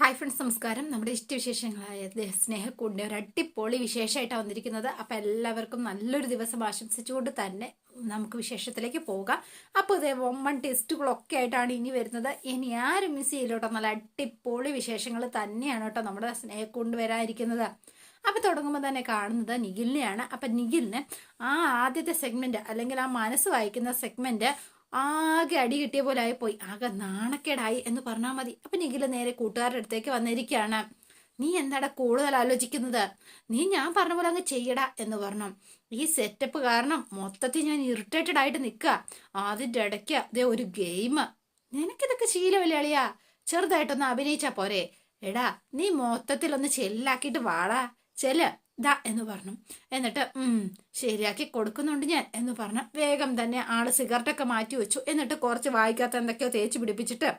Hi friends നമസ്കാരം. നമ്മുടെ ഇഷ്ടവിശേഷങ്ങളായ സ്നേഹക്കൂടിന്റെ ഒരു അടിപൊളി വിശേഷമായിട്ടാണ് വന്നിരിക്കുന്നത്. അപ്പം എല്ലാവർക്കും നല്ലൊരു ദിവസം ആശംസിച്ചുകൊണ്ട് തന്നെ നമുക്ക് വിശേഷത്തിലേക്ക് പോകാം. അപ്പോൾ ഇതേ വമ്മൺ ടെസ്റ്റുകളൊക്കെ ആയിട്ടാണ് ഇനി വരുന്നത്. ഇനി ആരും മിസ് ചെയ്യില്ലോട്ടോ. നല്ല അടിപൊളി വിശേഷങ്ങൾ തന്നെയാണ് കേട്ടോ നമ്മുടെ സ്നേഹക്കൂണ്ട് വരാതിരിക്കുന്നത് അപ്പം തുടങ്ങുമ്പോൾ തന്നെ കാണുന്നത് നിഖിലിനെയാണ്. അപ്പം നിഖിലിന് ആ ആദ്യത്തെ സെഗ്മെന്റ് അല്ലെങ്കിൽ ആ മനസ്സ് വായിക്കുന്ന സെഗ്മെന്റ് ആകെ അടി കിട്ടിയ പോലെ ആയിപ്പോയി ആകെ നാണക്കേടായി എന്ന് പറഞ്ഞാൽ മതി. അപ്പൊ നിഖിൽ നേരെ കൂട്ടുകാരുടെ അടുത്തേക്ക് വന്നിരിക്കുകയാണ്. നീ എന്താടാ കൂടുതൽ ആലോചിക്കുന്നത്? നീ ഞാൻ പറഞ്ഞ പോലെ അങ്ങ് ചെയ്യടാ എന്ന് പറഞ്ഞു. ഈ സെറ്റപ്പ് കാരണം മൊത്തത്തിൽ ഞാൻ ഇറിറ്റേറ്റഡ് ആയിട്ട് നിൽക്കുക. അതിന്റെ ഇടയ്ക്ക് അതേ ഒരു ഗെയിം നിനക്കിതൊക്കെ ശീലമല്ലേ അളിയാ? ചെറുതായിട്ടൊന്ന് അഭിനയിച്ചാ പോരെ. എടാ നീ മൊത്തത്തിൽ ഒന്ന് ചെല്ലാക്കിയിട്ട് വാടാ. ചെൽ ദാ എന്ന് പറഞ്ഞു. എന്നിട്ട് ശരിയാക്കി കൊടുക്കുന്നുണ്ട് ഞാൻ എന്ന് പറഞ്ഞു. വേഗം തന്നെ ആൾ സിഗരറ്റൊക്കെ മാറ്റി വെച്ചു. എന്നിട്ട് കുറച്ച് വായിക്കാത്ത എന്തൊക്കെയോ തേച്ച് പിടിപ്പിച്ചിട്ട്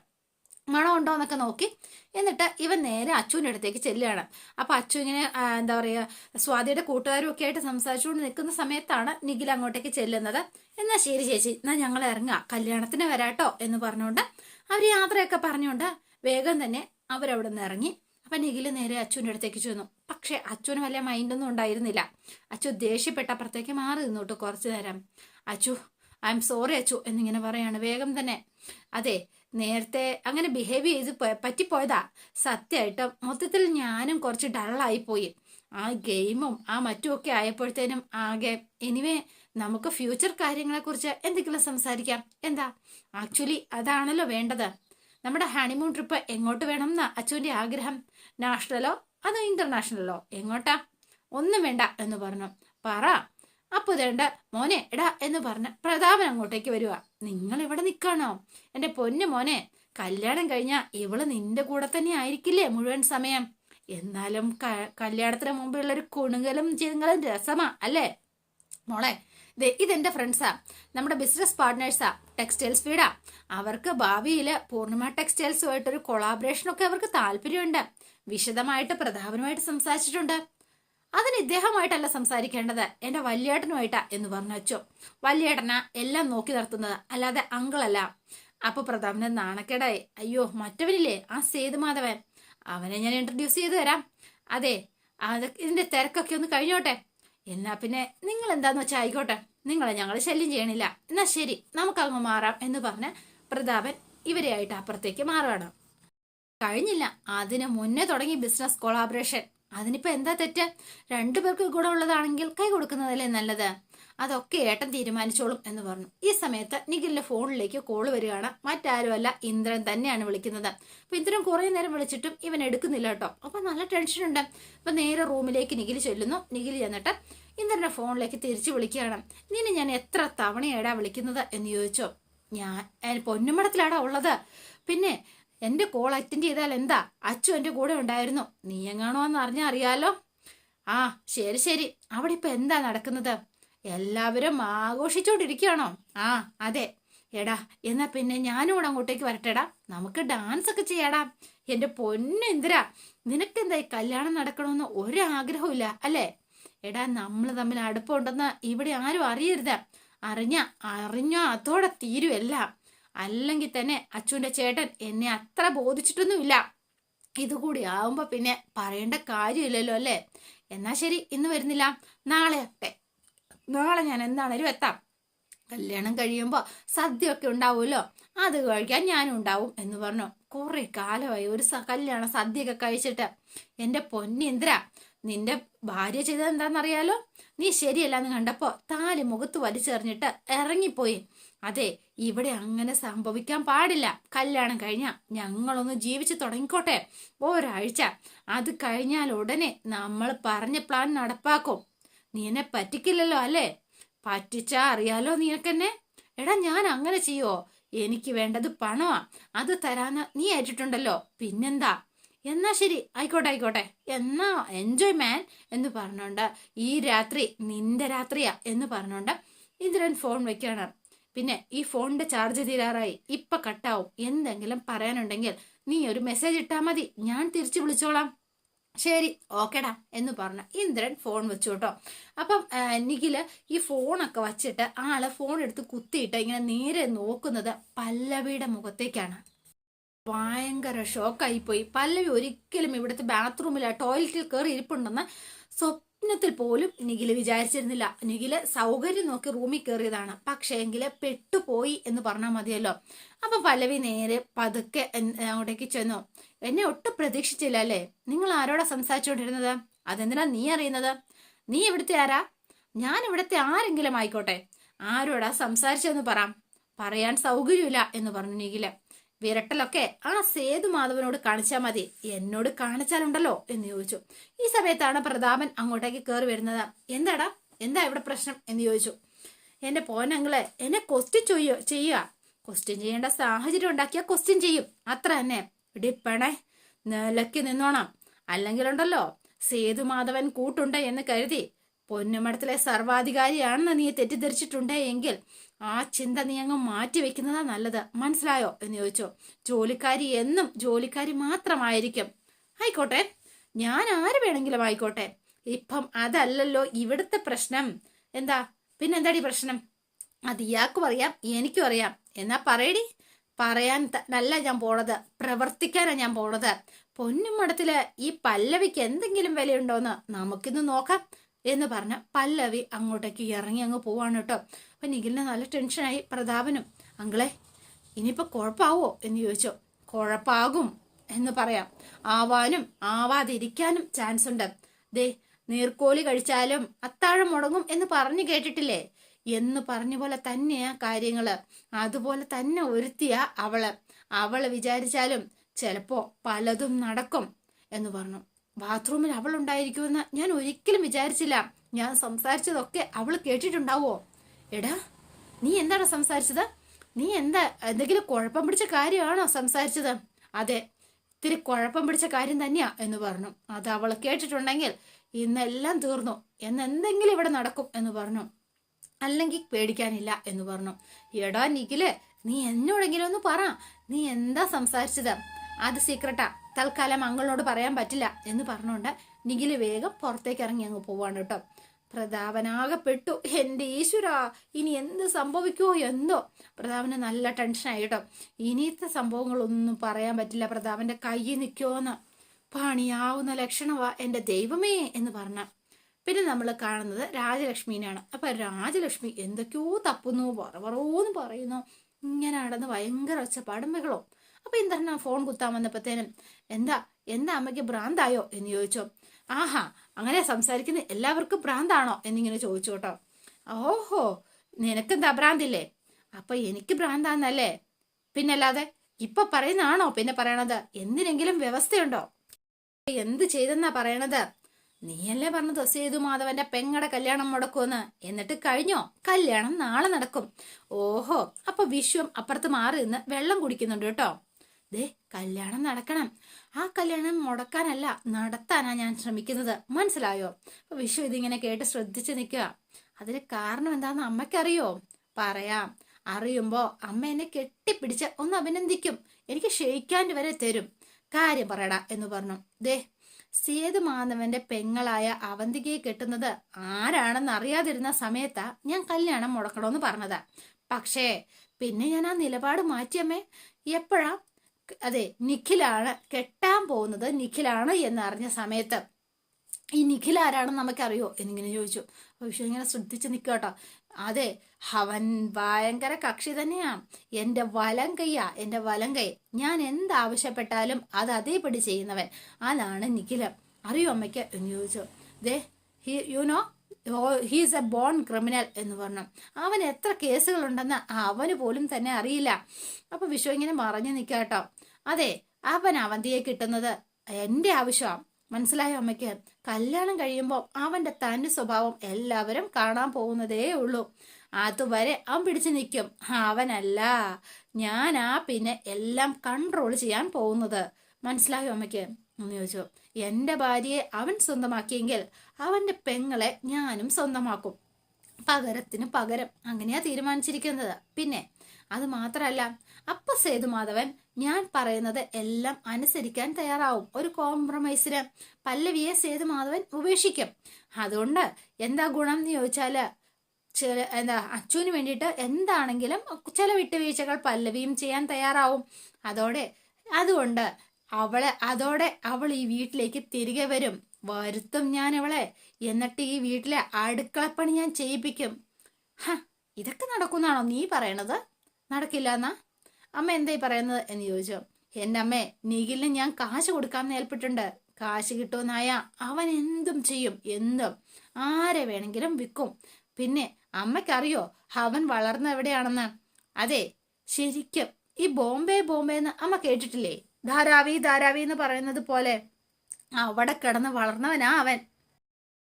മണം ഉണ്ടോ എന്നൊക്കെ നോക്കി. എന്നിട്ട് ഇവൻ നേരെ അച്ചുവിന്റെ അടുത്തേക്ക് ചെല്ലുകയാണ്. അപ്പൊ അച്ചു ഇങ്ങനെ എന്താ പറയുക സ്വാതിയുടെ കൂട്ടുകാരും ഒക്കെ ആയിട്ട് സംസാരിച്ചുകൊണ്ട് നിൽക്കുന്ന സമയത്താണ് നിഖിൽ അങ്ങോട്ടേക്ക് ചെല്ലുന്നത്. എന്നാ ശരി ചേച്ചി എന്നാ ഞങ്ങൾ ഇറങ്ങാം. കല്യാണത്തിന് വരാട്ടോ എന്ന് പറഞ്ഞുകൊണ്ട് അവർ യാത്രയൊക്കെ പറഞ്ഞുകൊണ്ട് വേഗം തന്നെ അവരവിടെ നിന്ന് ഇറങ്ങി. അപ്പൊ നിഖിൽ നേരെ അച്ഛന്റെ അടുത്തേക്ക് ചെന്നു. പക്ഷെ അച്ഛന് വലിയ മൈൻഡൊന്നും ഉണ്ടായിരുന്നില്ല. അച്ചു ദേഷ്യപ്പെട്ട അപ്പുറത്തേക്ക് മാറി നിന്നോട്ട് കുറച്ചു നേരം. Achu I am sorry Achu എന്നിങ്ങനെ പറയാണ് വേഗം തന്നെ. അതെ നേരത്തെ അങ്ങനെ ബിഹേവ് ചെയ്ത് പറ്റിപ്പോയതാ. സത്യമായിട്ട് മൊത്തത്തിൽ ഞാനും കുറച്ച് ഡള്ളായി പോയി ആ ഗെയിമും ആ മറ്റുമൊക്കെ ആയപ്പോഴത്തേനും ആകെ എനിവേ നമുക്ക് ഫ്യൂച്ചർ കാര്യങ്ങളെ കുറിച്ച് എന്തെങ്കിലും സംസാരിക്കാം. എന്താ? ആക്ച്വലി അതാണല്ലോ വേണ്ടത്. നമ്മുടെ ഹണിമൂൺ ട്രിപ്പ് എങ്ങോട്ട് വേണം എന്നാ അച്ഛന്റെ ആഗ്രഹം. നാഷണലോ അതോ ഇന്റർനാഷണലോ എങ്ങോട്ടാ? ഒന്നും വേണ്ട എന്ന് പറഞ്ഞു. പറ. അപ്പൊ ഇതേണ്ട മോനെ എടാ എന്ന് പറഞ്ഞ പ്രതാപൻ അങ്ങോട്ടേക്ക് വരുക നിങ്ങൾ ഇവിടെ നിൽക്കാണോ എന്റെ പൊന്നു മോനെ കല്യാണം കഴിഞ്ഞാൽ ഇവൾ നിന്റെ കൂടെ തന്നെ ആയിരിക്കില്ലേ മുഴുവൻ സമയം? എന്നാലും കല്യാണത്തിന് മുമ്പുള്ള ഒരു കുണുങ്ങലും ചിങ്ങലും രസമാ അല്ലേ? മോളെ ഇതെന്റെ ഫ്രണ്ട്സാ നമ്മുടെ ബിസിനസ് പാർട്ട്നേഴ്സാ ടെക്സ്റ്റൈൽസ് വീടാ. അവർക്ക് ഭാവിയിൽ പൂർണിമ ടെക്സ്റ്റൈൽസുമായിട്ടൊരു കൊളാബറേഷനൊക്കെ അവർക്ക് താല്പര്യമുണ്ട്. വിശദമായിട്ട് പ്രതാപനുമായിട്ട് സംസാരിച്ചിട്ടുണ്ട്. അതിന് ഇദ്ദേഹമായിട്ടല്ല സംസാരിക്കേണ്ടത് എന്റെ വല്യേട്ടനുമായിട്ടാ എന്ന് പറഞ്ഞു വെച്ചു വല്യേട്ടന എല്ലാം നോക്കി നടത്തുന്നത് അല്ലാതെ അങ്കിളല്ല. അപ്പൊ പ്രതാപന് നാണക്കേടായി. അയ്യോ മറ്റവനില്ലേ? ആ സേതുമാധവൻ അവനെ ഞാൻ ഇൻട്രൊഡ്യൂസ് ചെയ്തു തരാം. അതെ അത് ഇതിന്റെ തിരക്കൊക്കെ ഒന്ന് കഴിഞ്ഞോട്ടെ? എന്നാ പിന്നെ നിങ്ങൾ എന്താന്ന് വെച്ചാൽ ആയിക്കോട്ടെ. നിങ്ങളെ ഞങ്ങൾ ശല്യം ചെയ്യണില്ല. എന്നാ ശരി നമുക്കങ്ങ് മാറാം എന്ന് പറഞ്ഞ് പ്രതാപൻ ഇവരെയായിട്ട് അപ്പുറത്തേക്ക് മാറുകയാണ് കഴിഞ്ഞില്ല. അതിന് മുന്നേ തുടങ്ങി ബിസിനസ് കൊളാബറേഷൻ അതിനിപ്പോ എന്താ തെറ്റ്? രണ്ടുപേർക്ക് ഗുണമുള്ളതാണെങ്കിൽ കൈ കൊടുക്കുന്നതല്ലേ നല്ലത്? അതൊക്കെ ഏട്ടൻ തീരുമാനിച്ചോളും എന്ന് പറഞ്ഞു. ഈ സമയത്ത് നിഖിലിന്റെ ഫോണിലേക്ക് കോൾ വരികയാണ്. മറ്റാരുമല്ല ഇന്ദ്രൻ തന്നെയാണ് വിളിക്കുന്നത്. അപ്പൊ ഇന്ദ്രൻ കുറെ നേരം വിളിച്ചിട്ടും ഇവൻ എടുക്കുന്നില്ല കേട്ടോ. അപ്പൊ നല്ല ടെൻഷൻ ഉണ്ട്. അപ്പൊ നേരെ റൂമിലേക്ക് നിഖിൽ ചെല്ലുന്നു. നിഖിൽ ചെന്നിട്ട് ഇന്ദ്രന്റെ ഫോണിലേക്ക് തിരിച്ചു വിളിക്കുകയാണ്. നിന്നെ ഞാൻ എത്ര തവണയേടാ വിളിക്കുന്നത് എന്ന് ചോദിച്ചോ. ഞാൻ പൊന്നുമടത്തിലാടാ ഉള്ളത്. പിന്നെ എന്റെ കോൾ അറ്റൻഡ് ചെയ്താൽ എന്താ? അച്ചു എന്റെ കൂടെ ഉണ്ടായിരുന്നു. നീ എങ്ങാണോ എന്ന് അറിഞ്ഞാ അറിയാലോ. ആ ശരി ശരി. അവിടെ ഇപ്പൊ എന്താ നടക്കുന്നത്? എല്ലാവരും ആഘോഷിച്ചോണ്ടിരിക്കുകയാണോ? ആ അതെ. എടാ എന്നാ പിന്നെ ഞാനും കൂടെ അങ്ങോട്ടേക്ക് വരട്ടെടാ. നമുക്ക് ഡാൻസ് ഒക്കെ ചെയ്യാടാ. എന്റെ പൊന്നു എന്തിരാ നിനക്കെന്താ ഈ കല്യാണം നടക്കണമെന്ന് ഇല്ല അല്ലേ? എടാ നമ്മൾ തമ്മിൽ അടുപ്പമുണ്ടെന്ന് ഇവിടെ ആരും അറിയരുത്. അറിഞ്ഞ അറിഞ്ഞോ അതോടെ തീരുവല്ല അല്ലെങ്കിൽ തന്നെ അച്ചുവിന്റെ ചേട്ടൻ എന്നെ അത്ര ബോധിച്ചിട്ടൊന്നുമില്ല. ഇതുകൂടി ആവുമ്പോൾ പിന്നെ പറയേണ്ട കാര്യമില്ലല്ലോ അല്ലേ? എന്നാ ശരി ഇന്ന് വരുന്നില്ല. നാളെ അട്ടെ. നാളെ ഞാൻ എന്താണേലും എത്താം. കല്യാണം കഴിയുമ്പോൾ സദ്യയൊക്കെ ഉണ്ടാവുമല്ലോ. അത് കഴിക്കാൻ ഞാനും ഉണ്ടാവും എന്ന് പറഞ്ഞു. കുറേ കാലമായി ഒരു കല്യാണ സദ്യയൊക്കെ കഴിച്ചിട്ട്. എന്റെ പൊന്നിന്ദ്ര നിന്റെ ഭാര്യ ചെയ്തത് എന്താണെന്നറിയാലോ? നീ ശരിയല്ലാന്ന് കണ്ടപ്പോൾ താലി മുഖത്ത് വലിച്ചെറിഞ്ഞിട്ട് ഇറങ്ങിപ്പോയി. അതെ ഇവിടെ അങ്ങനെ സംഭവിക്കാൻ പാടില്ല. കല്യാണം കഴിഞ്ഞ ഞങ്ങളൊന്ന് ജീവിച്ചു തുടങ്ങിക്കോട്ടെ. ഒരാഴ്ച അത് കഴിഞ്ഞാൽ ഉടനെ നമ്മൾ പറഞ്ഞ പ്ലാൻ നടപ്പാക്കും. നീ പറ്റിക്കില്ലല്ലോ അല്ലേ? പറ്റിച്ചാ അറിയാലോ നീനക്കെന്നെ? എടാ ഞാൻ അങ്ങനെ ചെയ്യോ? എനിക്ക് വേണ്ടത് പണമാ. അത് തരാന്ന് നീ ഏറ്റിട്ടുണ്ടല്ലോ പിന്നെന്താ? എന്നാ ശരി ആയിക്കോട്ടെ ആയിക്കോട്ടെ. എന്നാ എൻജോയ് മാൻ എന്ന് പറഞ്ഞോണ്ട് ഈ രാത്രി നിന്റെ രാത്രിയാ എന്ന് പറഞ്ഞോണ്ട് ഇന്ദ്രൻ ഫോൺ വെക്കാണ് പിന്നെ ഈ ഫോണിന്റെ ചാർജ് തീരാറായി. ഇപ്പൊ കട്ടാവും എന്തെങ്കിലും പറയാനുണ്ടെങ്കിൽ നീ ഒരു മെസ്സേജ് ഇട്ടാ മതി. ഞാൻ തിരിച്ചു വിളിച്ചോളാം. ശരി ഓക്കേടാ എന്ന് പറഞ്ഞ ഇന്ദ്രൻ ഫോൺ വെച്ചു കേട്ടോ. അപ്പം നിഖിൽ ഈ ഫോണൊക്കെ വച്ചിട്ട് ആൾ ഫോൺ എടുത്ത് കുത്തിയിട്ട് ഇങ്ങനെ നേരെ നോക്കുന്നത് പല്ലവിയുടെ മുഖത്തേക്കാണ്. ഭയങ്കര ഷോക്കായി പോയി. പല്ലവി ഒരിക്കലും ഇവിടുത്തെ ബാത്റൂമിൽ ടോയ്ലറ്റിൽ കയറി ഇരിപ്പുണ്ടെന്ന് സ്വപ്നത്തിൽ പോലും നിഖിൽ വിചാരിച്ചിരുന്നില്ല. നിഖിൽ സൗകര്യം നോക്കി റൂമിൽ കയറിയതാണ്. പക്ഷേ എങ്കിൽ പെട്ടുപോയി എന്ന് പറഞ്ഞാൽ മതിയല്ലോ. അപ്പൊ പല്ലവി നേരെ പതുക്കെ അങ്ങോട്ടേക്ക് ചെന്നു. എന്നെ ഒട്ടും പ്രതീക്ഷിച്ചില്ല അല്ലേ? നിങ്ങൾ ആരോടാ സംസാരിച്ചുകൊണ്ടിരുന്നത്? അതെന്തിനാ നീ അറിയുന്നത്? നീ എവിടുത്തെ ആരാ? ഞാൻ ഇവിടുത്തെ ആരെങ്കിലും ആയിക്കോട്ടെ. ആരോടാ സംസാരിച്ചെന്ന് പറ. പറയാൻ സൗകര്യമില്ല എന്ന് പറഞ്ഞു നിഖിൽ. വിരട്ടലൊക്കെ ആ സേതു മാധവനോട് കാണിച്ചാൽ മതി. എന്നോട് കാണിച്ചാലുണ്ടല്ലോ എന്ന് ചോദിച്ചു. ഈ സമയത്താണ് പ്രതാപൻ അങ്ങോട്ടേക്ക് കയറി വരുന്നത്. എന്താടാ? എന്താ ഇവിടെ പ്രശ്നം എന്ന് ചോദിച്ചു. എന്റെ പോനങ്ങളെ എന്നെ ക്വസ്റ്റ്യൻ ചെയ്യോ ചെയ്യുക ക്വസ്റ്റ്യൻ ചെയ്യേണ്ട സാഹചര്യം ഉണ്ടാക്കിയാൽ ക്വസ്റ്റ്യൻ ചെയ്യും. അത്ര തന്നെ. ഇടിപ്പണേ നിലയ്ക്ക് നിന്നോണം. അല്ലെങ്കിലുണ്ടല്ലോ സേതു മാധവൻ കൂട്ടുണ്ട് എന്ന് കരുതി പൊന്നുമടത്തിലെ സർവാധികാരിയാണെന്ന് നീ തെറ്റിദ്ധരിച്ചിട്ടുണ്ട് എങ്കിൽ ആ ചിന്ത നീ അങ്ങ് മാറ്റി വെക്കുന്നതാ നല്ലത്. മനസ്സിലായോ? എന്ന് ചോദിച്ചു. ജോലിക്കാരി എന്നും ജോലിക്കാരി മാത്രമായിരിക്കും. ആയിക്കോട്ടെ. ഞാൻ ആര് വേണമെങ്കിലും ആയിക്കോട്ടെ. ഇപ്പം അതല്ലല്ലോ ഇവിടുത്തെ പ്രശ്നം. എന്താ? പിന്നെന്താടി പ്രശ്നം? അത് ഇയാൾക്കും അറിയാം എനിക്കും അറിയാം. എന്നാ പറയടി. പറയാൻ നല്ല ഞാൻ പോണത്. പ്രവർത്തിക്കാനാ ഞാൻ പോണത്. പൊന്നും മടത്തിൽ ഈ പല്ലവിക്ക് എന്തെങ്കിലും വിലയുണ്ടോന്ന് നമുക്കിന്ന് നോക്കാം. എന്ന് പറഞ്ഞ പല്ലവി അങ്ങോട്ടേക്ക് ഇറങ്ങി അങ്ങ് പോവാണ് കേട്ടോ. അപ്പൊ നിഖിലിന് നല്ല ടെൻഷനായി പ്രതാപനും അങ്കിളെ ഇനിയിപ്പോ കുഴപ്പാവോ? എന്ന് ചോദിച്ചോ. കുഴപ്പാകും എന്ന് പറയാം. ആവാനും ആവാതിരിക്കാനും ചാൻസ് ഉണ്ട്. ദേ നീർക്കോലി കഴിച്ചാലും അത്താഴം മുടങ്ങും എന്ന് പറഞ്ഞു കേട്ടിട്ടില്ലേ? എന്ന് പറഞ്ഞ പോലെ തന്നെയാ കാര്യങ്ങൾ. അതുപോലെ തന്നെ ഒരുത്തിയ അവൾ. അവൾ വിചാരിച്ചാലും ചിലപ്പോ പലതും നടക്കും എന്ന് പറഞ്ഞു. ബാത്റൂമിൽ അവൾ ഉണ്ടായിരിക്കുമെന്ന് ഞാൻ ഒരിക്കലും വിചാരിച്ചില്ല. ഞാൻ സംസാരിച്ചതൊക്കെ അവൾ കേട്ടിട്ടുണ്ടാവോ? എടാ നീ എന്താണ് സംസാരിച്ചത്? നീ എന്താ എന്തെങ്കിലും കുഴപ്പം പിടിച്ച കാര്യമാണോ സംസാരിച്ചത്? അതെ ഇത്തിരി കുഴപ്പം പിടിച്ച കാര്യം തന്നെയാ എന്ന് പറഞ്ഞു. അത് അവൾ കേട്ടിട്ടുണ്ടെങ്കിൽ ഇന്നെല്ലാം തീർന്നു. എന്ന് എന്തെങ്കിലും ഇവിടെ നടക്കും എന്ന് പറഞ്ഞു. അല്ലെങ്കിൽ പേടിക്കാനില്ല എന്ന് പറഞ്ഞു. എടാ നിഖിൽ നീ എന്നോടെങ്കിലും ഒന്ന് പറ. നീ എന്താ സംസാരിച്ചത്? അത് സീക്രട്ടാ തൽക്കാലം അങ്ങളോട് പറയാൻ പറ്റില്ല എന്ന് പറഞ്ഞുകൊണ്ട് നിഖിൽ വേഗം പുറത്തേക്ക് ഇറങ്ങി അങ്ങ് പോവാണ് കേട്ടോ. പ്രതാപനാകപ്പെട്ടു. എന്റെ ഈശ്വര ഇനി എന്ത് സംഭവിക്കുമോ എന്തോ? പ്രതാപന് നല്ല ടെൻഷനായി കേട്ടോ. ഇനിയത്തെ സംഭവങ്ങളൊന്നും പറയാൻ പറ്റില്ല. പ്രതാപന്റെ കൈ നിൽക്കുമോന്ന് പണിയാവുന്ന ലക്ഷണമാ എന്റെ ദൈവമേ എന്ന് പറഞ്ഞ. പിന്നെ നമ്മൾ കാണുന്നത് രാജലക്ഷ്മീനാണ് അപ്പൊ രാജലക്ഷ്മി എന്തൊക്കെയോ തപ്പുന്നു പറവറോന്ന് പറയുന്നു. ഇങ്ങനെ നടന്ന് ഭയങ്കര ഒച്ചപ്പാടും അപ്പൊ ഇന്ദ്രൻ ഫോൺ കുത്താൻ വന്നപ്പോഴത്തേനും എന്താ എന്താ അമ്മയ്ക്ക് ഭ്രാന്തായോ എന്ന് ചോദിച്ചോ. ആഹാ അങ്ങനെ സംസാരിക്കുന്ന എല്ലാവർക്കും ഭ്രാന്താണോ എന്നിങ്ങനെ ചോദിച്ചു കേട്ടോ. ഓഹോ നിനക്കെന്താ ഭ്രാന്തില്ലേ? അപ്പൊ എനിക്ക് ഭ്രാന്താന്നല്ലേ? പിന്നല്ലാതെ ഇപ്പൊ പറയുന്നതാണോ പിന്നെ പറയണത്? എന്തിനെങ്കിലും വ്യവസ്ഥയുണ്ടോ? എന്ത് ചെയ്തെന്നാ പറയണത്? നീയല്ലേ പറഞ്ഞത് സേതു മാധവന്റെ പെങ്ങടെ കല്യാണം മുടക്കുമെന്ന്? എന്നിട്ട് കഴിഞ്ഞോ? കല്യാണം നാളെ നടക്കും. ഓഹോ അപ്പൊ വിശ്വം അപ്പുറത്ത് മാറി നിന്ന് വെള്ളം കുടിക്കുന്നുണ്ട് കേട്ടോ. ദേ കല്യാണം നടക്കണം. ആ കല്യാണം മുടക്കാനല്ല നടത്താനാ ഞാൻ ശ്രമിക്കുന്നത്. മനസ്സിലായോ? അപ്പൊ വിഷു ഇതിങ്ങനെ കേട്ട് ശ്രദ്ധിച്ചു നിൽക്കുക. അതിന് കാരണം എന്താന്ന് അമ്മയ്ക്കറിയോ? പറയാം. അറിയുമ്പോ അമ്മ എന്നെ കെട്ടിപ്പിടിച്ച് ഒന്ന് അഭിനന്ദിക്കും. എനിക്ക് ക്ഷയിക്കാണ്ട് വരെ തരും. കാര്യം പറയടാ എന്ന് പറഞ്ഞു. ദേ സേതു മാധവന്റെ പെങ്ങളായ അവന്തികയെ കെട്ടുന്നത് ആരാണെന്ന് അറിയാതിരുന്ന സമയത്താ ഞാൻ കല്യാണം മുടക്കണമെന്ന് പറഞ്ഞതാ. പക്ഷേ പിന്നെ ഞാൻ ആ നിലപാട് മാറ്റിയമ്മേ. എപ്പോഴാ അതെ നിഖിലാണ് കെട്ടാൻ പോകുന്നത് നിഖിലാണ് എന്നറിഞ്ഞ സമയത്ത്. ഈ നിഖിൽ ആരാണെന്ന് നമുക്കറിയോ? എന്നിങ്ങനെ ചോദിച്ചു. പക്ഷെ വിഷു ഇങ്ങനെ ശ്രദ്ധിച്ച് നിൽക്കുക കേട്ടോ. അതെ അവൻ ഭയങ്കര കക്ഷി തന്നെയാണ്. എന്റെ വലം കൈയാ എന്റെ വലം കൈ. ഞാൻ എന്താവശ്യപ്പെട്ടാലും അത് അതേപടി ചെയ്യുന്നവൻ. അതാണ് നിഖിൽ. അറിയോ അമ്മയ്ക്ക്? എന്ന് ചോദിച്ചു. ദേ he you know he's a born criminal എന്ന് പറഞ്ഞു. അവൻ എത്ര കേസുകളുണ്ടെന്ന് അവന് പോലും തന്നെ അറിയില്ല. അപ്പൊ വിശ്വ ഇങ്ങനെ മറഞ്ഞു നിൽക്കുക കേട്ടോ. അതെ അവൻ അവന്തിയെ കിട്ടുന്നത്. എന്റെ ആവശ്യമാണ് മനസ്സിലായ അമ്മയ്ക്ക്? കല്യാണം കഴിയുമ്പോൾ അവന്റെ തന്റെ സ്വഭാവം എല്ലാവരും കാണാൻ പോകുന്നതേ ഉള്ളൂ. അതുവരെ അവൻ പിടിച്ചു നിൽക്കും. അവനല്ല. ഞാനാ പിന്നെ എല്ലാം കൺട്രോൾ ചെയ്യാൻ പോകുന്നത്. മനസ്സിലായോ അമ്മയ്ക്ക്? എന്ന് ചോദിച്ചു. എന്റെ ഭാര്യയെ അവൻ സ്വന്തമാക്കിയെങ്കിൽ അവന്റെ പെങ്ങളെ ഞാനും സ്വന്തമാക്കും. പകരത്തിന് പകരം. അങ്ങനെയാ തീരുമാനിച്ചിരിക്കുന്നത്. പിന്നെ അത് മാത്രല്ല അപ്പ സേതുമാധവൻ ഞാൻ പറയുന്നത് എല്ലാം അനുസരിക്കാൻ തയ്യാറാവും. ഒരു കോംപ്രമൈസിന് പല്ലവിയെ സേതുമാധവൻ ഉപേക്ഷിക്കും. അതുകൊണ്ട് എന്താ ഗുണം എന്ന് ചോദിച്ചാൽ ചില എന്താ അച്ചുവിന് വേണ്ടിയിട്ട് എന്താണെങ്കിലും ചില വിട്ടുവീഴ്ചകൾ പല്ലവിയും ചെയ്യാൻ തയ്യാറാവും. അതോടെ അതുകൊണ്ട് അവളെ അതോടെ അവൾ ഈ വീട്ടിലേക്ക് തിരികെ വരും. വരുത്തും ഞാൻ അവളെ. എന്നിട്ട് ഈ വീട്ടിലെ അടുക്കളപ്പണി ഞാൻ ചെയ്യിപ്പിക്കും. ഹ ഇതൊക്കെ നടക്കുന്നാണോ നീ പറയണത്? നടക്കില്ല എന്നാ? അമ്മ എന്തായി പറയുന്നത് എന്ന് ചോദിച്ചു. എന്റെ അമ്മേ നിഖിലിന് ഞാൻ കാശ് കൊടുക്കാൻ ഏൽപ്പിട്ടുണ്ട്. കാശ് കിട്ടുമെന്നായ അവൻ എന്തും ചെയ്യും. എന്തും. ആരെ വേണമെങ്കിലും വിൽക്കും. പിന്നെ അമ്മയ്ക്കറിയോ അവൻ വളർന്ന എവിടെയാണെന്ന്? അതെ ശരിക്കും ഈ ബോംബെ ബോംബെ എന്ന് അമ്മ കേട്ടിട്ടില്ലേ? ധാരാവി ധാരാവി എന്ന് പറയുന്നത് പോലെ അവിടെ കിടന്ന് വളർന്നവനാ അവൻ.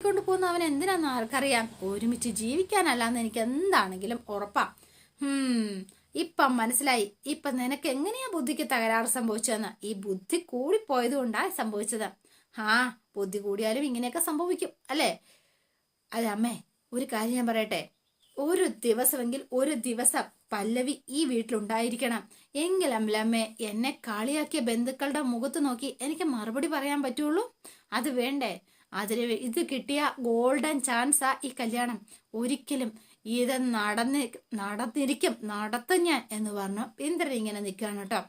കൊണ്ടുപോകുന്ന അവൻ എന്തിനാന്ന് ആർക്കറിയാം? ഒരുമിച്ച് ജീവിക്കാനല്ലാന്ന് എനിക്ക് എന്താണെങ്കിലും ഉറപ്പാ. ഹും. ഇപ്പം മനസ്സിലായി. ഇപ്പൊ നിനക്ക് എങ്ങനെയാ ബുദ്ധിക്ക് തകരാറ് സംഭവിച്ചതെന്ന്? ഈ ബുദ്ധി കൂടിപ്പോയത് കൊണ്ടാ സംഭവിച്ചത്. ആ ബുദ്ധി കൂടിയാലും ഇങ്ങനെയൊക്കെ സംഭവിക്കും അല്ലേ? അതെ അമ്മേ ഒരു കാര്യം ഞാൻ പറയട്ടെ. ഒരു ദിവസമെങ്കിൽ ഒരു ദിവസം പല്ലവി ഈ വീട്ടിലുണ്ടായിരിക്കണം. എങ്കിലമ്മേ എന്നെ കാളിയാക്കിയ ബന്ധുക്കളുടെ മുഖത്ത് നോക്കി എനിക്ക് മറുപടി പറയാൻ പറ്റുള്ളൂ? അത് വേണ്ടേ? അതിന് ഇത് കിട്ടിയ ഗോൾഡൻ ചാൻസാ ഈ കല്യാണം. ഒരിക്കലും ഇത് നടന്ന് നടന്നിരിക്കും നടത്തും ഞാൻ എന്ന് പറഞ്ഞു ഇന്ദ്രൻ ഇങ്ങനെ നിൽക്കുകയാണ് കേട്ടോ.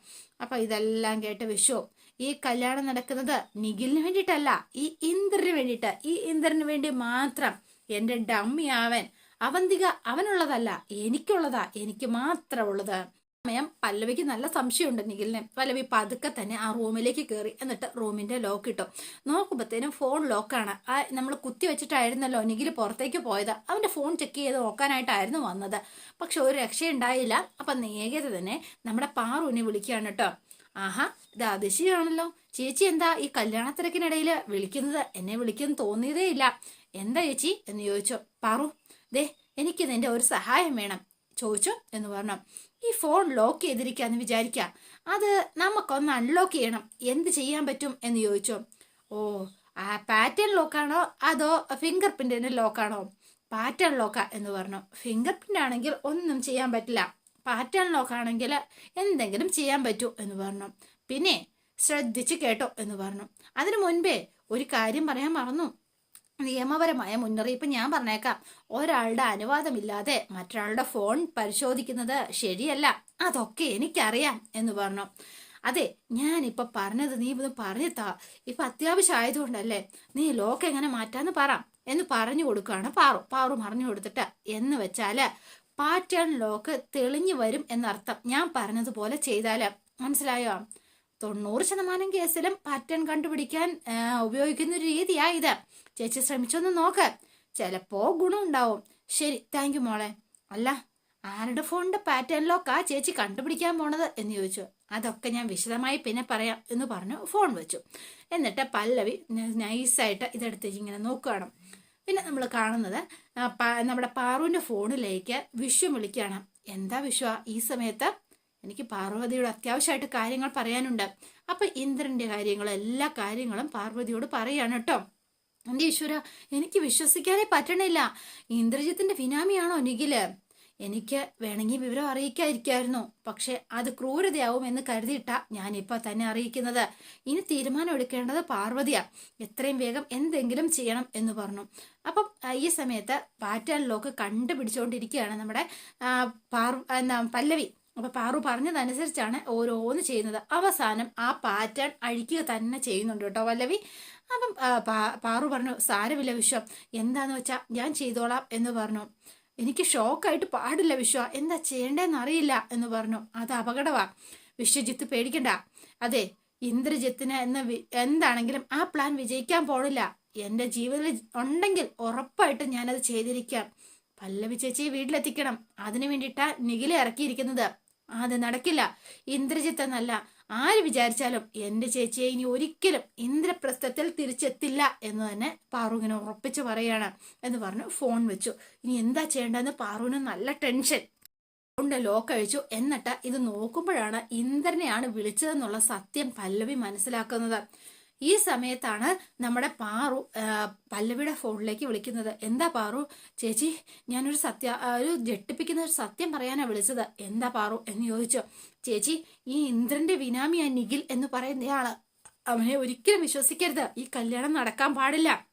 അപ്പൊ ഇതെല്ലാം കേട്ട് വിഷു ഈ കല്യാണം നടക്കുന്നത് നിഖിലിന് വേണ്ടിയിട്ടല്ല ഈ ഇന്ദ്രന് വേണ്ടിയിട്ട്. ഈ ഇന്ദ്രന് വേണ്ടി മാത്രം എന്റെ ഡമ്മി ആവൻ അവന്തിക അവനുള്ളതല്ല എനിക്കുള്ളതാ എനിക്ക് മാത്രമുള്ളത് സമയം പല്ലവിക്ക് നല്ല സംശയമുണ്ട് നിഖിലിനെ. പല്ലവി പതുക്കെ തന്നെ ആ റൂമിലേക്ക് കയറി എന്നിട്ട് റൂമിന്റെ ലോക്ക് ഇട്ടു. നോക്കുമ്പോഴത്തേനും ഫോൺ ലോക്കാണ് ആ നമ്മൾ കുത്തി വെച്ചിട്ടായിരുന്നല്ലോ നിഖിൽ പുറത്തേക്ക് പോയത്. അവന്റെ ഫോൺ ചെക്ക് ചെയ്ത് നോക്കാനായിട്ടായിരുന്നു വന്നത്. പക്ഷെ ഒരു രക്ഷയുണ്ടായില്ല. അപ്പൊ നേകത തന്നെ നമ്മുടെ പാറുവിനെ വിളിക്കുകയാണ് കേട്ടോ. ആഹാ ഇത് അതിശയാണല്ലോ. ചേച്ചി എന്താ ഈ കല്യാണത്തിരക്കിനിടയിൽ വിളിക്കുന്നത്? എന്നെ വിളിക്കുന്നു തോന്നിയതേ ഇല്ല. എന്താ ചേച്ചി എന്ന് ചോദിച്ചു. പാറു ദേ എനിക്ക് നിന്റെ ഒരു സഹായം വേണം. ചോദിച്ചു എന്ന് പറഞ്ഞു. ഈ ഫോൺ ലോക്ക് ചെയ്തിരിക്കാന്ന് വിചാരിക്ക. അത് നമുക്കൊന്ന് അൺലോക്ക് ചെയ്യണം. എന്ത് ചെയ്യാൻ പറ്റും എന്ന് ചോദിച്ചു. ഓ ആ പാറ്റേൺ ലോക്കാണോ അതോ ഫിംഗർ പ്രിന്റിന്റെ ലോക്കാണോ പാറ്റേൺ ലോക്കാ എന്ന് പറഞ്ഞു. ഫിംഗർ പ്രിന്റ് ആണെങ്കിൽ ഒന്നും ചെയ്യാൻ പറ്റില്ല. പാറ്റേൺ ലോക്കാണെങ്കിൽ എന്തെങ്കിലും ചെയ്യാൻ പറ്റൂ എന്ന് പറഞ്ഞു. പിന്നെ ശ്രദ്ധിച്ച് കേട്ടോ എന്ന് പറഞ്ഞു. അതിനു മുൻപേ ഒരു കാര്യം പറയാൻ മറന്നു. നിയമപരമായ മുന്നറിയിപ്പ് ഞാൻ പറഞ്ഞേക്കാം. ഒരാളുടെ അനുവാദമില്ലാതെ മറ്റൊരാളുടെ ഫോൺ പരിശോധിക്കുന്നത് ശരിയല്ല. അതൊക്കെ എനിക്കറിയാം എന്ന് പറഞ്ഞു. അതെ ഞാൻ ഇപ്പൊ പറഞ്ഞത് നീ ഇത് പറഞ്ഞിട്ടാ ഇപ്പൊ അത്യാവശ്യം ആയതുകൊണ്ടല്ലേ നീ ലോക്ക് എങ്ങനെ മാറ്റാന്ന് പറ എന്ന് പറഞ്ഞു കൊടുക്കുകയാണ് പാറു. പാറു പറഞ്ഞു കൊടുത്തിട്ട് എന്ന് വെച്ചാൽ പാറ്റേൺ ലോക്ക് തെളിഞ്ഞു വരും എന്നർത്ഥം ഞാൻ പറഞ്ഞതുപോലെ ചെയ്താൽ. മനസ്സിലായോ? തൊണ്ണൂറ് ശതമാനം കേസിലും പാറ്റേൺ കണ്ടുപിടിക്കാൻ ഉപയോഗിക്കുന്ന ഒരു രീതിയാ ഇത്. ചേച്ചി ശ്രമിച്ചൊന്ന് നോക്ക്. ചിലപ്പോ ഗുണം ഉണ്ടാവും ശരി താങ്ക് യു മോളെ. അല്ല ആരുടെ ഫോണിന്റെ പാറ്റേൺ ലോക്കാ ചേച്ചി കണ്ടുപിടിക്കാൻ പോണത് എന്ന് ചോദിച്ചു. അതൊക്കെ ഞാൻ വിശദമായി പിന്നെ പറയാം എന്ന് പറഞ്ഞു ഫോൺ വെച്ചു. എന്നിട്ട് പല്ലവി നൈസായിട്ട് ഇതെടുത്ത് ഇങ്ങനെ നോക്കുകയാണ്. പിന്നെ നമ്മൾ കാണുന്നത് നമ്മുടെ പാറുവിന്റെ ഫോണിലേക്ക് വിശ്വം വിളിക്കുകയാണ്. എന്താ വിശ്വ ഈ സമയത്ത്? എനിക്ക് പാർവതിയോട് അത്യാവശ്യമായിട്ട് കാര്യങ്ങൾ പറയാനുണ്ട്. അപ്പൊ ഇന്ദ്രന്റെ കാര്യങ്ങളും എല്ലാ കാര്യങ്ങളും പാർവതിയോട് പറയാണ് കേട്ടോ. എന്റെ ഈശ്വര എനിക്ക് വിശ്വസിക്കാനേ പറ്റണില്ല. ഇന്ദ്രജിത്തിന്റെ ഫിനാമിയാണോ നിഖിൽ? എനിക്ക് വേണമെങ്കിൽ വിവരം അറിയിക്കാതിരിക്കായിരുന്നു. പക്ഷെ അത് ക്രൂരതയാവും എന്ന് കരുതിയിട്ട ഞാൻ ഇപ്പൊ തന്നെ അറിയിക്കുന്നത്. ഇനി തീരുമാനം എടുക്കേണ്ടത് പാർവതിയാ. എത്രയും വേഗം എന്തെങ്കിലും ചെയ്യണം എന്ന് പറഞ്ഞു. അപ്പം ഈ സമയത്ത് പാറ്റാൻ ലോക്ക് കണ്ടുപിടിച്ചുകൊണ്ടിരിക്കുകയാണ് നമ്മുടെ പാർ എന്താ പല്ലവി. അപ്പൊ പാറു പറഞ്ഞതനുസരിച്ചാണ് ഓരോന്ന് ചെയ്യുന്നത്. അവസാനം ആ പാറ്റേൺ അഴിക്കുക തന്നെ ചെയ്യുന്നുണ്ട് കേട്ടോ വല്ലവി. അപ്പം പാറു പറഞ്ഞു സാരമില്ല വിശ്വം. എന്താന്ന് വെച്ചാ ഞാൻ ചെയ്തോളാം എന്ന് പറഞ്ഞു. എനിക്ക് ഷോക്കായിട്ട് പാടില്ല വിശ്വ. എന്താ ചെയ്യേണ്ടതെന്ന് അറിയില്ല എന്ന് പറഞ്ഞു. അത് അപകടവാ. വിശ്വജിത്ത് പേടിക്കണ്ട. അതെ ഇന്ദ്രജിത്തിന് എന്ന എന്താണെങ്കിലും ആ പ്ലാൻ വിജയിക്കാൻ പോണില്ല. എന്റെ ജീവിതത്തിൽ ഉണ്ടെങ്കിൽ ഉറപ്പായിട്ടും ഞാനത് ചെയ്തിരിക്കാം. പല്ലവി ചേച്ചി വീട്ടിലെത്തിക്കണം. അതിനു വേണ്ടിയിട്ടാ നിഖില ഇറക്കിയിരിക്കുന്നത്. അത് നടക്കില്ല. ഇന്ദ്രജിത്ത് എന്നല്ല ആര് വിചാരിച്ചാലും എന്റെ ചേച്ചിയെ ഇനി ഒരിക്കലും ഇന്ദ്രപ്രസ്ഥത്തിൽ തിരിച്ചെത്തില്ല എന്ന് തന്നെ പാറുവിനെ ഉറപ്പിച്ച് പറയാണ് എന്ന് പറഞ്ഞു ഫോൺ വെച്ചു. ഇനി എന്താ ചെയ്യേണ്ടതെന്ന് പാറുവിന് നല്ല ടെൻഷൻ ഫോണിന്റെ ലോക്ക് അഴിച്ചു. എന്നിട്ട് ഇത് നോക്കുമ്പോഴാണ് ഇന്ദ്രനെയാണ് വിളിച്ചതെന്നുള്ള സത്യം പല്ലവി മനസ്സിലാക്കുന്നത്. ഈ സമയത്താണ് നമ്മുടെ പാറു പല്ലവിയുടെ ഫോണിലേക്ക് വിളിക്കുന്നത്. എന്താ പാറു? ചേച്ചി ഞാനൊരു സത്യ ഒരു ജട്ടിപ്പിക്കുന്ന ഒരു സത്യം പറയാനാണ് വിളിച്ചത്. എന്താ പാറു എന്ന് ചോദിച്ചു. ചേച്ചി ഈ ഇന്ദ്രന്റെ വിനാമിയ നിഖിൽ എന്ന് പറയുന്നയാൾ. അവനെ ഒരിക്കലും വിശ്വസിക്കരുത്. ഈ കല്യാണം നടക്കാൻ പാടില്ല.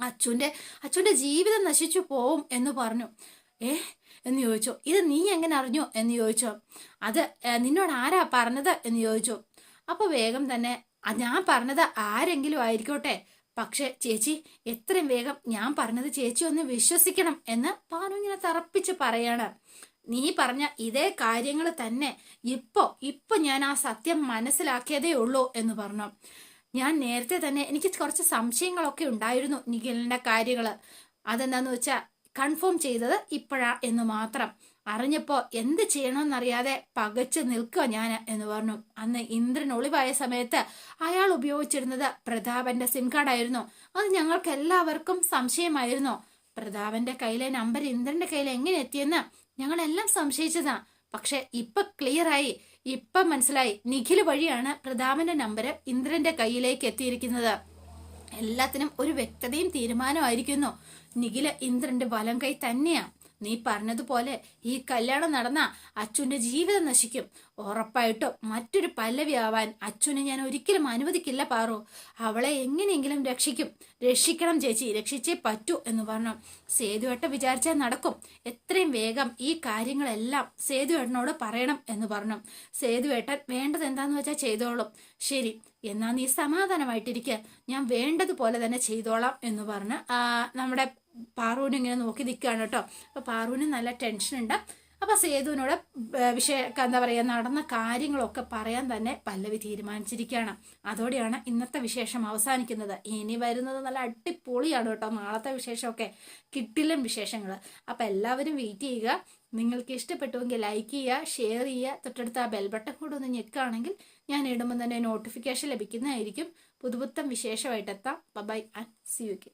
അച്ഛന്റെ അച്ഛന്റെ ജീവിതം നശിച്ചു പോവും എന്ന് പറഞ്ഞു. ഏ? എന്ന് ചോദിച്ചു. ഇത് നീ എങ്ങനെ അറിഞ്ഞു? എന്ന് ചോദിച്ചു. അത് നിന്നോട് ആരാ പറഞ്ഞത്? എന്ന് ചോദിച്ചു. അപ്പോൾ വേഗം തന്നെ "ആ, ഞാൻ പറഞ്ഞത് ആരെങ്കിലും ആയിരിക്കോട്ടെ. പക്ഷെ ചേച്ചി എത്രയും വേഗം ഞാൻ പറഞ്ഞത് ചേച്ചി ഒന്ന് വിശ്വസിക്കണം എന്ന് പാനു ഇങ്ങനെ തറപ്പിച്ച് പറയാണ്. നീ പറഞ്ഞ ഇതേ കാര്യങ്ങൾ തന്നെ ഇപ്പോ ഇപ്പൊ ഞാൻ ആ സത്യം മനസ്സിലാക്കിയതേ ഉള്ളൂ എന്ന് പറഞ്ഞു. ഞാൻ നേരത്തെ തന്നെ എനിക്ക് കുറച്ച് സംശയങ്ങളൊക്കെ ഉണ്ടായിരുന്നു നിഖിലിന്റെ കാര്യങ്ങൾ. അതെന്താന്ന് വെച്ചാ കൺഫേം ചെയ്തത് ഇപ്പോഴാ എന്ന് മാത്രം. അറിഞ്ഞപ്പോ എന്ത് ചെയ്യണമെന്നറിയാതെ പകച്ചു നിൽക്കുക ഞാൻ എന്ന് പറഞ്ഞു. അന്ന് ഇന്ദ്രൻ ഒളിവായ സമയത്ത് അയാൾ ഉപയോഗിച്ചിരുന്നത് പ്രതാപന്റെ സിം കാർഡായിരുന്നു അത് ഞങ്ങൾക്ക് എല്ലാവർക്കും സംശയമായിരുന്നു. പ്രതാപന്റെ കയ്യിലെ നമ്പർ ഇന്ദ്രന്റെ കയ്യിൽ എങ്ങനെ എത്തിയെന്ന് ഞങ്ങളെല്ലാം സംശയിച്ചതാ. പക്ഷെ ഇപ്പൊ ക്ലിയർ ആയി. ഇപ്പൊ മനസ്സിലായി. നിഖിൽ വഴിയാണ് പ്രതാപന്റെ നമ്പർ ഇന്ദ്രന്റെ കയ്യിലേക്ക് എത്തിയിരിക്കുന്നത്. എല്ലാത്തിനും ഒരു വ്യക്തതയും തീരുമാനമായിരിക്കുന്നു. നിഖിൽ ഇന്ദ്രന്റെ വലം കൈ തന്നെയാ. നീ പറഞ്ഞതുപോലെ ഈ കല്യാണം നടന്ന അച്ഛന്റെ ജീവിതം നശിക്കും. ഉറപ്പായിട്ടും മറ്റൊരു പല്ലവി ആവാൻ അച്ഛനെ ഞാൻ ഒരിക്കലും അനുവദിക്കില്ല പാറു. അവളെ എങ്ങനെയെങ്കിലും രക്ഷിക്കും. രക്ഷിക്കണം ചേച്ചി. രക്ഷിച്ചേ പറ്റൂ എന്ന് പറഞ്ഞു. സേതുവേട്ട വിചാരിച്ചാൽ നടക്കും. എത്രയും വേഗം ഈ കാര്യങ്ങളെല്ലാം സേതുവേട്ടനോട് പറയണം എന്ന് പറഞ്ഞു. സേതുവേട്ടൻ വേണ്ടത് എന്താന്ന് വെച്ചാൽ ചെയ്തോളും. ശരി എന്നാ നീ സമാധാനമായിട്ടിരിക്കുക ഞാൻ വേണ്ടതുപോലെ തന്നെ ചെയ്തോളാം എന്ന് പറഞ്ഞ് നമ്മുടെ പാറുവിനെ ഇങ്ങനെ നോക്കി നിൽക്കുകയാണ് കേട്ടോ. അപ്പൊ പാറുവിന് നല്ല ടെൻഷൻ ഉണ്ട്. അപ്പൊ സേതുവിനോട് വിഷയ എന്താ പറയുക നടന്ന കാര്യങ്ങളൊക്കെ പറയാൻ തന്നെ പല്ലവി തീരുമാനിച്ചിരിക്കുകയാണ്. അതോടെയാണ് ഇന്നത്തെ വിശേഷം അവസാനിക്കുന്നത്. ഇനി വരുന്നത് നല്ല അടിപൊളിയാണ് കേട്ടോ നാളത്തെ വിശേഷമൊക്കെ. കിട്ടില്ല വിശേഷങ്ങൾ. അപ്പൊ എല്ലാവരും വെയിറ്റ് ചെയ്യുക. നിങ്ങൾക്ക് ഇഷ്ടപ്പെട്ടുവെങ്കിൽ ലൈക്ക് ചെയ്യുക ഷെയർ ചെയ്യുക. തൊട്ടടുത്ത് ആ ബെൽ ബട്ടൺ കൂടെ ഒന്ന് ഞെക്കുകയാണെങ്കിൽ ഞാൻ ഇടുമ്പോൾ തന്നെ നോട്ടിഫിക്കേഷൻ ലഭിക്കുന്നതായിരിക്കും. പുതുപുത്തം വിശേഷമായിട്ട് എത്താം. Bye and see you K